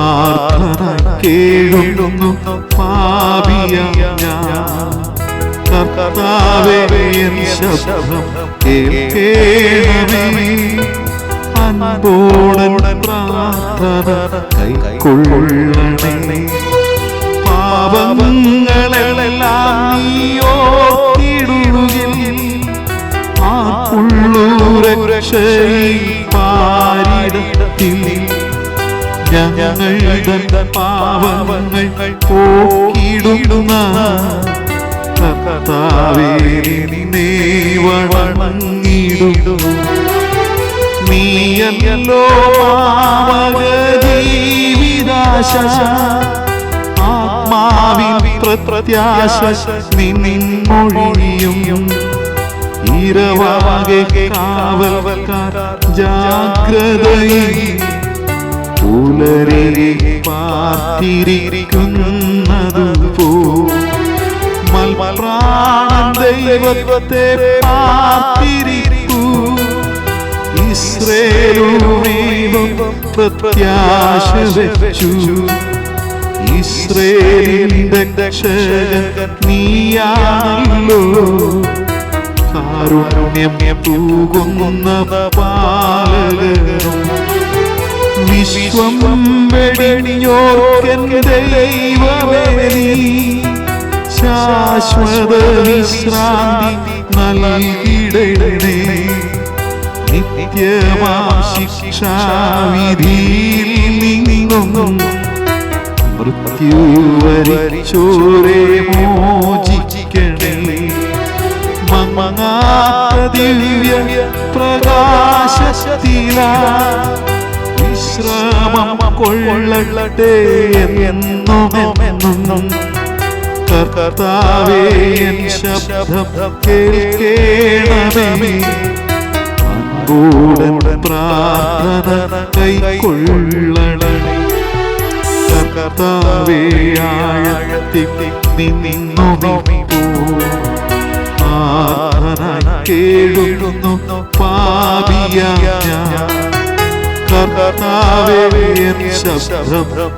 ആർദ്രന കേഴുന്നു പാപിയ ഞാൻ. കർത്താവേ ശബ്ദം കേൾക്കേണമേ. അൻപോടൻ പാപങ്ങളെല്ലാം നീയോർത്തിടുകിൽ പാരിടത്തിൽ നിന്നെ ആത്മാവിൻ പ്രത്യാശ നിന്നിൻമൊഴിയും ഇരവാകെ കാവൽക്കാർ ജാഗ്രതയിൽ പുലരെ പാത്തിരിക്കുന്നതു പോ മൽപ്രാണ ദൈവത്തെ പാത്തിരിക്കൂ ഇസ്രേലും പ്രത്യാശ വെച്ചു ഇസ്രേലിന്റെ രക്ഷകൻ നീയാണല്ലോ കാരുണ്യം തൂകുന്ന വിശ്വം നീ ശാശ്വത വിശ്രാന്തി നൽകിടണേ. നിത്യമാം ശിക്ഷാവിധിയിൽ നിന്നും മൃത്യുവരിച്ചോരെ മങ്ങാത്ത ദിവ്യ പ്രകാശത്തില വിശ്രമം കൊള്ളട്ടെ എന്നുമെന്നും കർത്താവേ ശബ്ദം കേൾക്കേണമേ. അൻപോടൻ പ്രാർത്ഥന കൈക്കൊള്ളണേ കർത്താവേ ആഴത്തിൽ നിന്നു കേഴുന്നു പാപിയ കർത്താവേ ശബ്ദം